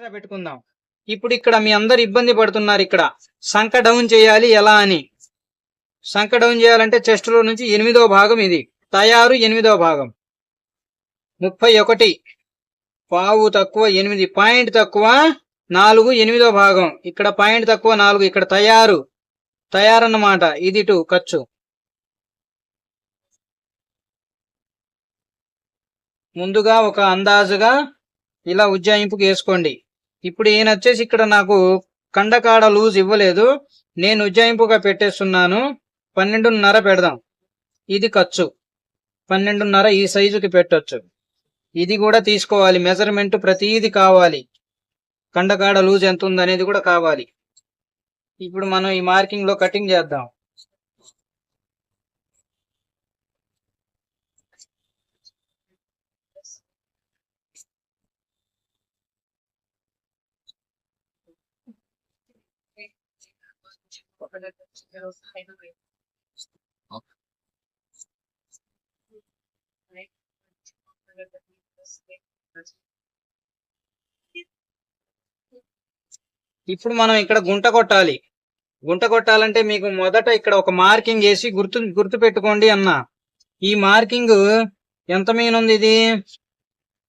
Extra పెట్టుకుందాం. ఇప్పుడు ఇక్కడ మీ అందరు ఇబ్బంది పడుతున్నారు ఇక్కడ. సంఖ డౌన్ చేయాలి ఎలా అని. సంఖ డౌన్ చేయాలంటే చెస్ట్లో నుంచి ఎనిమిదో భాగం ఇది. తయారు ఎనిమిదో భాగం. ముప్పై ఒకటి. పావు తక్కువ ఎనిమిది. పాయింట్ తక్కువ నాలుగు ఎనిమిదో భాగం. ఇక్కడ పాయింట్ తక్కువ నాలుగు. ఇక్కడ తయారు. తయారన్నమాట. ఇది టు ఖర్చు. ముందుగా ఒక అందాజుగా ఇలా ఉజ్జాయింపుకి వేసుకోండి. ఇప్పుడు ఈయన వచ్చేసి ఇక్కడ నాకు కండకాడ లూజ్ ఇవ్వలేదు. నేను ఉజ్జాయింపుగా పెట్టేస్తున్నాను. పన్నెండున్నర పెడదాం. ఇది ఖర్చు. పన్నెండున్నర ఈ సైజుకి పెట్టొచ్చు. ఇది కూడా తీసుకోవాలి. మెజర్మెంట్ ప్రతిదీ కావాలి. కండకాడ లూజ్ ఎంత ఉందనేది కూడా కావాలి. ఇప్పుడు మనం ఈ మార్కింగ్లో కటింగ్ చేద్దాం. ఇప్పుడు మనం ఇక్కడ గుంట కొట్టాలి. గుంట కొట్టాలంటే మీకు మొదట ఇక్కడ ఒక మార్కింగ్ వేసి గుర్తు గుర్తు పెట్టుకోండి అన్న. ఈ మార్కింగ్ ఎంత మీన్ ఉంది ఇది?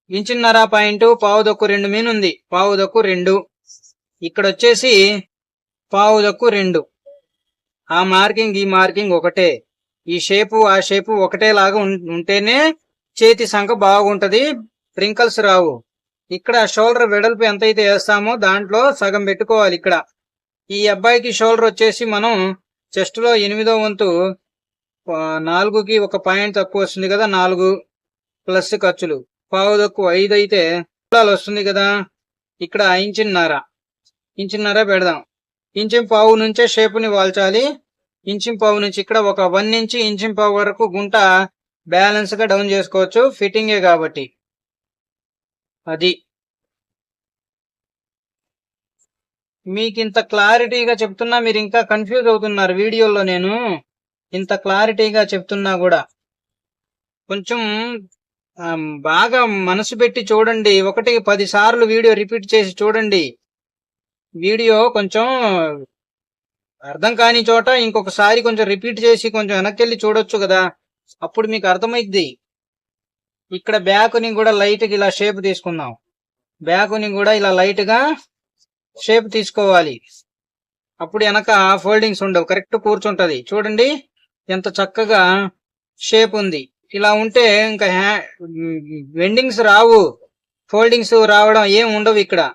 ఇంచున్నర పాయింట్ పావు దక్కు రెండు మీన్ ఉంది. పావు దక్కు రెండు. ఇక్కడ వచ్చేసి పావు దక్కు రెండు. ఆ మార్కింగ్ ఈ మార్కింగ్ ఒకటే. ఈ షేపు ఆ షేపు ఒకటేలాగా ఉం- ఉంటేనే చేతి సంఖ బాగుంటది. ప్రింకల్స్ రావు. ఇక్కడ షోల్డర్ వెడల్పు ఎంత అయితే వేస్తామో దాంట్లో సగం పెట్టుకోవాలి ఇక్కడ. ఈ అబ్బాయికి షోల్డర్ వచ్చేసి మనం చెస్ట్లో ఎనిమిదో వంతు నాలుగుకి ఒక పాయింట్ తక్కువ వస్తుంది కదా నాలుగు ప్లస్ ఖర్చులు. పావు తక్కువ ఐదు అయితే వస్తుంది కదా. ఇక్కడ ఇంచిన్నర. ఇంచిన్నర పెడదాం. ఇంచిం పావు నుంచే షేపుని వాల్చాలి. ఇంచిం పావు నుంచి ఇక్కడ ఒక వన్ నుంచి ఇంచిం పావు వరకు గుంట బ్యాలెన్స్గా డౌన్ చేసుకోవచ్చు. ఫిట్టింగే కాబట్టి. అది. మీకు ఇంత క్లారిటీగా చెప్తున్నా మీరు ఇంకా కన్ఫ్యూజ్ అవుతున్నారు వీడియోలో నేను. ఇంత క్లారిటీగా చెప్తున్నా కూడా. కొంచెం బాగా మనసు పెట్టి చూడండి. ఒకటి పది సార్లు వీడియో రిపీట్ చేసి చూడండి. వీడియో కొంచెం అర్థం కాని చోట ఇంకొకసారి కొంచెం రిపీట్ చేసి కొంచెం వెనక్కి వెళ్ళి చూడొచ్చు కదా. అప్పుడు మీకు అర్థమైద్ది. ఇక్కడ బ్యాక్ని కూడా లైట్గా ఇలా షేప్ తీసుకుందాం. బ్యాక్ని కూడా ఇలా లైట్గా షేప్ తీసుకోవాలి. అప్పుడు వెనక ఫోల్డింగ్స్ ఉండవు. కరెక్ట్ కూర్చుంటుంది. చూడండి ఎంత చక్కగా షేప్ ఉంది. ఇలా ఉంటే ఇంకా వెండింగ్స్ రావు. ఫోల్డింగ్స్ రావడం ఏం ఉండవు ఇక్కడ.